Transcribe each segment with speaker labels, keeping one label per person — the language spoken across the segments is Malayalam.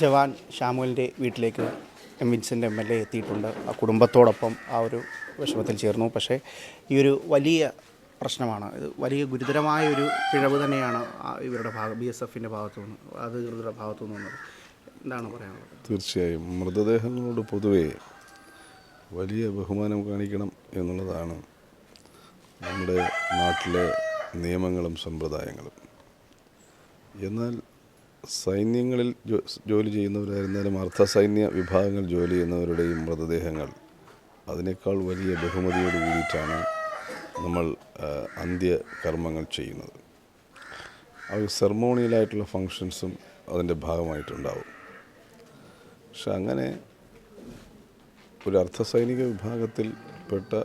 Speaker 1: ജവാൻ ഷാമുവിന്റെ വീട്ടിലേക്ക് M Vincent M L A എത്തിയിട്ടുണ്ട്. ആ കുടുംബത്തോടൊപ്പം ആ ഒരു വിഷമത്തിൽ ചേർന്നു. പക്ഷേ ഈ ഒരു വലിയ പ്രശ്നമാണ്. ഇത് വലിയ ഗുരുതരമായ ഒരു പിഴവ് തന്നെയാണ് ഇവരുടെ ഭാഗം ബി എസ് എഫിന്റെ ഭാഗത്തു നിന്ന് അധികൃതരുടെ ഭാഗത്തു വന്നത്. എന്താണ് പറയാനുള്ളത്?
Speaker 2: തീർച്ചയായും. മൃതദേഹങ്ങളോട് പൊതുവേ വലിയ ബഹുമാനം കാണിക്കണം എന്നുള്ളതാണ് നമ്മുടെ നാട്ടിലെ നിയമങ്ങളും സമ്പ്രദായങ്ങളും. എന്നാൽ സൈന്യങ്ങളിൽ ജോലി ചെയ്യുന്നവരായിരുന്നാലും അർദ്ധ സൈന്യ വിഭാഗങ്ങൾ ജോലി ചെയ്യുന്നവരുടെയും മൃതദേഹങ്ങൾ. അതിനേക്കാൾ വലിയ ബഹുമതിയോട് കൂടിയിട്ടാണ് നമ്മൾ അന്ത്യകർമ്മങ്ങൾ ചെയ്യുന്നത്. അവർ സെർമോണിയലായിട്ടുള്ള ഫങ്ഷൻസും അതിന്റെ ഭാഗമായിട്ടുണ്ടാവും. പക്ഷെ അങ്ങനെ ഒരു അർദ്ധസൈനിക വിഭാഗത്തിൽ പെട്ട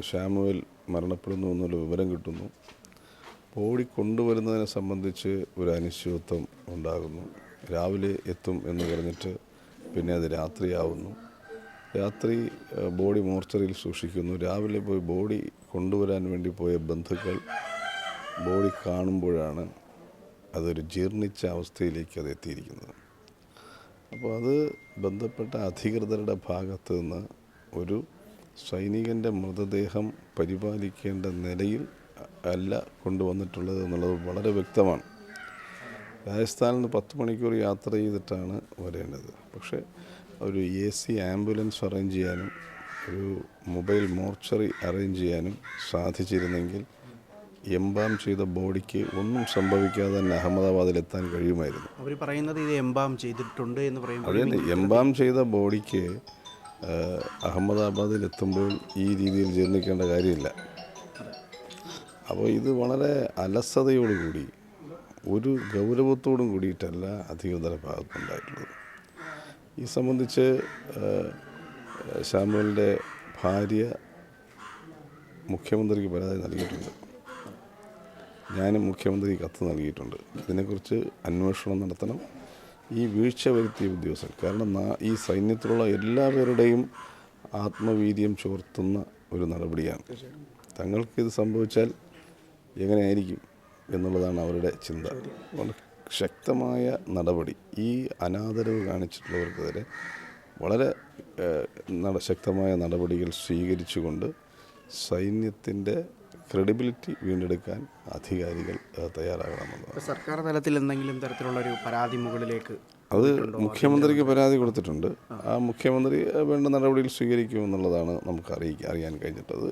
Speaker 2: ഷാമുവൽ മരണപ്പെടുന്നു എന്നുള്ള വിവരം കിട്ടുന്നു. ബോഡി കൊണ്ടുവരുന്നതിനെ സംബന്ധിച്ച് ഒരു അനിശ്ചിതത്വം ഉണ്ടാകുന്നു. രാവിലെ എത്തും എന്ന് പറഞ്ഞിട്ട് പിന്നെ അത് രാത്രിയാവുന്നു. രാത്രി ബോഡി മോർച്ചറിയിൽ സൂക്ഷിക്കുന്നു. രാവിലെ പോയി ബോഡി കൊണ്ടുവരാൻ വേണ്ടി പോയ ബന്ധുക്കൾ ബോഡി കാണുമ്പോഴാണ് അതൊരു ജീർണിച്ച അവസ്ഥയിലേക്ക് അത് എത്തിയിരിക്കുന്നത്. അപ്പോൾ അത് ബന്ധപ്പെട്ട അധികൃതരുടെ ഭാഗത്തു നിന്ന് ഒരു സൈനികന്റെ മൃതദേഹം പരിപാലിക്കേണ്ട നിലയിൽ അല്ല കൊണ്ടുവന്നിട്ടുള്ളത് എന്നുള്ളത് വളരെ വ്യക്തമാണ്. രാജസ്ഥാനിൽ നിന്ന് പത്ത് മണിക്കൂർ യാത്ര ചെയ്തിട്ടാണ് വരേണ്ടത്. പക്ഷേ ഒരു എ സി ആംബുലൻസ് അറേഞ്ച് ചെയ്യാനും ഒരു മൊബൈൽ മോർച്ചറി അറേഞ്ച് ചെയ്യാനും സാധിച്ചിരുന്നെങ്കിൽ എംബാം ചെയ്ത ബോഡിക്ക് ഒന്നും സംഭവിക്കാതെ തന്നെ അഹമ്മദാബാദിൽ എത്താൻ കഴിയുമായിരുന്നു.
Speaker 1: അവർ പറയുന്നത് ഇത് എംബാം ചെയ്തിട്ടുണ്ട് എന്ന്
Speaker 2: പറയുന്നത് എംബാം ചെയ്ത ബോഡിക്ക് അഹമ്മദാബാദിൽ എത്തുമ്പോൾ ഈ രീതിയിൽ ജീർണിക്കേണ്ട കാര്യമില്ല. അപ്പോൾ ഇത് വളരെ അലസതയോടുകൂടി ഒരു ഗൗരവത്തോടും കൂടിയിട്ടല്ല അധികൃതരുടെ ഭാഗത്തുണ്ടായിട്ടുള്ളത്. ഈ സംബന്ധിച്ച് ആ, ശാമുവലിന്റെ ഭാര്യ മുഖ്യമന്ത്രിക്ക് പരാതി നൽകിയിട്ടുണ്ട്. ഞാനും മുഖ്യമന്ത്രി കത്ത് നൽകിയിട്ടുണ്ട്. ഇതിനെക്കുറിച്ച് അന്വേഷണം നടത്തണം. ഈ വീഴ്ച വരുത്തിയ ഉദ്യോഗസ്ഥർ കാരണം ഈ സൈന്യത്തിലുള്ള എല്ലാവരുടെയും ആത്മവീര്യം ചോർത്തുന്ന ഒരു നടപടിയാണ്. തങ്ങൾക്ക് ഇത് സംഭവിച്ചാൽ എങ്ങനെയായിരിക്കും എന്നുള്ളതാണ് അവരുടെ ചിന്ത. ശക്തമായ നടപടി ഈ അനാദരവ് കാണിച്ചിട്ടുള്ളവർക്കെതിരെ വളരെ ശക്തമായ നടപടികൾ സ്വീകരിച്ചുകൊണ്ട് സൈന്യത്തിന്റെ ക്രെഡിബിലിറ്റി വീണ്ടെടുക്കാൻ അധികാരികൾ
Speaker 1: തയ്യാറാകണമെന്നുള്ളത് സർക്കാർ തലത്തിൽ എന്തെങ്കിലും തരത്തിലുള്ള ഒരു പരാതി മുകളിലേക്ക്
Speaker 2: അത് മുഖ്യമന്ത്രിക്ക് പരാതി കൊടുത്തിട്ടുണ്ട്. ആ. മുഖ്യമന്ത്രി വേണ്ട നടപടികൾ സ്വീകരിക്കുമെന്നുള്ളതാണ് നമുക്ക് അറിയിക്കാൻ അറിയാൻ കഴിഞ്ഞിട്ടത്.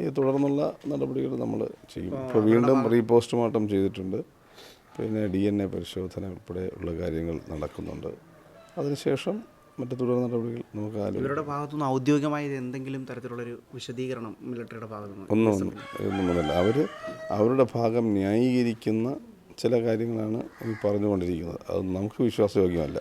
Speaker 2: ഈ തുടർന്നുള്ള നടപടികൾ നമ്മൾ ചെയ്യും. ഇപ്പോൾ വീണ്ടും റീപോസ്റ്റ്മോർട്ടം ചെയ്തിട്ടുണ്ട്. പിന്നെ ഡി എൻ എ പരിശോധന ഉൾപ്പെടെ ഉള്ള കാര്യങ്ങൾ നടക്കുന്നുണ്ട്. അതിനുശേഷം മറ്റു തുടർ നടപടികൾ നമുക്ക്
Speaker 1: ഇവരുടെ ഭാഗത്തുനിന്ന് ഔദ്യോഗികമായി എന്തെങ്കിലും എന്തെങ്കിലും തരത്തിലുള്ളൊരു വിശദീകരണം മിലിറ്ററിയുടെ ഭാഗത്തുനിന്ന്
Speaker 2: ഒന്നും ഒന്നും ഒന്നുമല്ല. അവർ അവരുടെ ഭാഗം ന്യായീകരിക്കുന്ന ചില കാര്യങ്ങളാണ് ഈ പറഞ്ഞുകൊണ്ടിരിക്കുന്നത്. അത് നമുക്ക് വിശ്വാസയോഗ്യമല്ല.